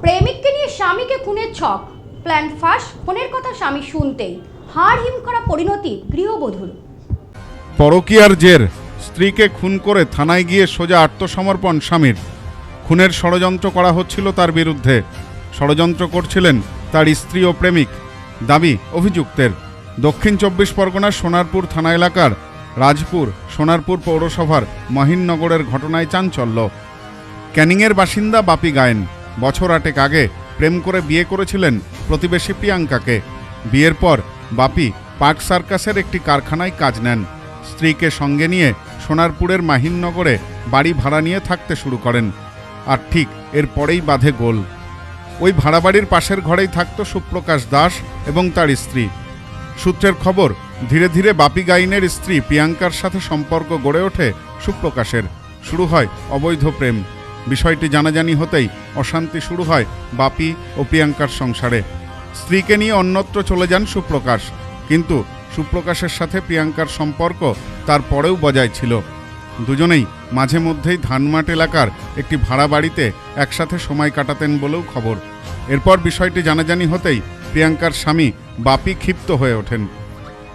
প্রেমিককে নিয়ে স্বামীকে খুনের ছক। প্ল্যান ফাঁস, ফোনের কথা স্বামী শুনতেই। হাড় হিম করা পরিণতি গৃহবধূর। পরকীয়ার জের, স্ত্রীকে খুন করে থানায় গিয়ে সোজা আত্মসমর্পণ স্বামীর। খুনের ষড়যন্ত্র করা হচ্ছিল তার বিরুদ্ধে। ষড়যন্ত্র করছিলেন তার স্ত্রী ও প্রেমিক। দাবি অভিযুক্তের। দক্ষিণ চব্বিশ পরগনার সোনারপুর থানা এলাকার রাজপুর সোনারপুর পৌরসভার মহিননগরের ঘটনায় চাঞ্চল্য। ক্যানিংয়ের বাসিন্দা বাপি গায়েন। বছর আটেক আগে প্রেম করে বিয়ে করেছিলেন প্রতিবেশী প্রিয়াঙ্কাকে। বিয়ের পর বাপি পার্ক সার্কাসের একটি কারখানায় কাজ নেন। স্ত্রীকে সঙ্গে নিয়ে সোনারপুরের মাহিননগরে বাড়ি ভাড়া নিয়ে থাকতে শুরু করেন। আর ঠিক এর পরেই বাঁধে গোল। ওই ভাড়া বাড়ির পাশের ঘরেই থাকত সুপ্রকাশ দাস এবং তার স্ত্রী। সূত্রের খবর, ধীরে ধীরে বাপি গাইনের স্ত্রী প্রিয়াঙ্কার সাথে সম্পর্ক গড়ে ওঠে সুপ্রকাশের। শুরু হয় অবৈধ প্রেম। বিষয়টি জানাজানি হতেই অশান্তি শুরু হয় বাপি ও প্রিয়াঙ্কার সংসারে। স্ত্রীকে নিয়ে অন্যত্র চলে যান সুপ্রকাশ, কিন্তু সুপ্রকাশের সাথে প্রিয়াঙ্কার সম্পর্ক তারপরেও বজায় ছিল। দুজনেই মাঝে মধ্যেই ধানমাট এলাকার একটি ভাড়া বাড়িতে একসাথে সময় কাটাতেন বলেও খবর। এরপর বিষয়টি জানাজানি হতেই প্রিয়াঙ্কার স্বামী বাপি ক্ষিপ্ত হয়ে ওঠেন।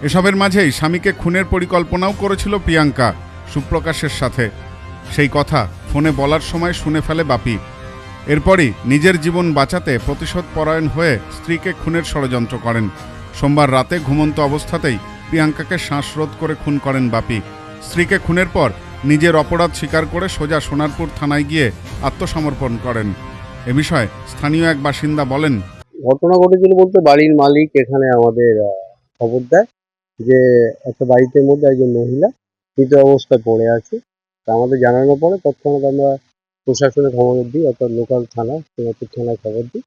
এসবের মাঝেই স্বামীকে খুনের পরিকল্পনাও করেছিল প্রিয়াঙ্কা সুপ্রকাশের সাথে। সেই কথা ফোনে বলার সময় শুনে ফেলে বাপি। এরপরই নিজের জীবন বাঁচাতে প্রতিশোধ পরায়ণ হয়ে স্ত্রীকে খুনের ষড়যন্ত্র করেন। সোমবার রাতে ঘুমন্ত অবস্থাতেই প্রিয়াঙ্কাকে শ্বাসরোধ করে খুন করেন বাপি। স্ত্রীকে খুনের পর নিজের অপরাধ স্বীকার করে সোজা সোনারপুর থানায় গিয়ে আত্মসমর্পণ করেন। এ বিষয়ে স্থানীয় এক বাসিন্দা বলেন, ঘটনা ঘটেছিল বলতে বাড়ির মালিক এখানে আমাদের খবর দেয় যে একটা বাড়িতে মধ্যে একজন মহিলা মৃত অবস্থায় পড়ে আছে। তা আমাদের জানানোর পরে তৎক্ষণাৎ আমরা প্রশাসনে খবর দিই, অর্থাৎ লোকাল থানা, সোনারপুর থানায় খবর দিই।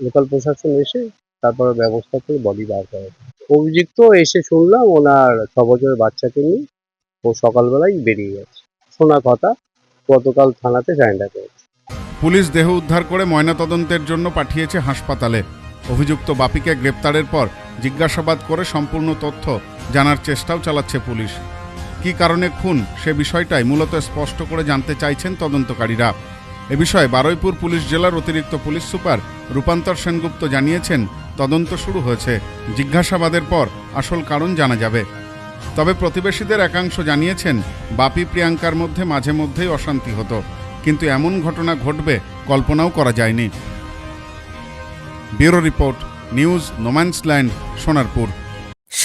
লোকাল প্রশাসন এসে তারপরে ব্যবস্থা করে বডি বার করে। অভিযুক্ত এসে শুনলাম ওনার ছ বছরের বাচ্চাকে নিয়ে ও সকালবেলায় বেরিয়ে গেছে। শোনা কথা, গতকাল থানাতে সারেন্ডার করেছে। পুলিশ দেহ উদ্ধার করে ময়নাতদন্তের জন্য পাঠিয়েছে হাসপাতালে। অভিযুক্ত বাপিকে গ্রেপ্তারের পর জিজ্ঞাসাবাদ করে সম্পূর্ণ তথ্য জানার চেষ্টাও চালাচ্ছে পুলিশ। কী কারণে খুন? সে বিষয়টাই মূলত স্পষ্ট করে জানতে চাইছেন তদন্তকারীরা। এ বিষয়ে বারুইপুর পুলিশ জেলার অতিরিক্ত পুলিশ সুপার রূপান্তর সেনগুপ্ত জানিয়েছেন, তদন্ত শুরু হয়েছে। জিজ্ঞাসাবাদের পর আসল কারণ জানা যাবে। তবে প্রতিবেশীদের একাংশ জানিয়েছেন, বাপি প্রিয়াঙ্কার মধ্যে মাঝে মধ্যেই অশান্তি হতো। কিন্তু এমন ঘটনা ঘটবে কল্পনাও করা যায়নি। Bureau report, news, no man's land, Sonarpur.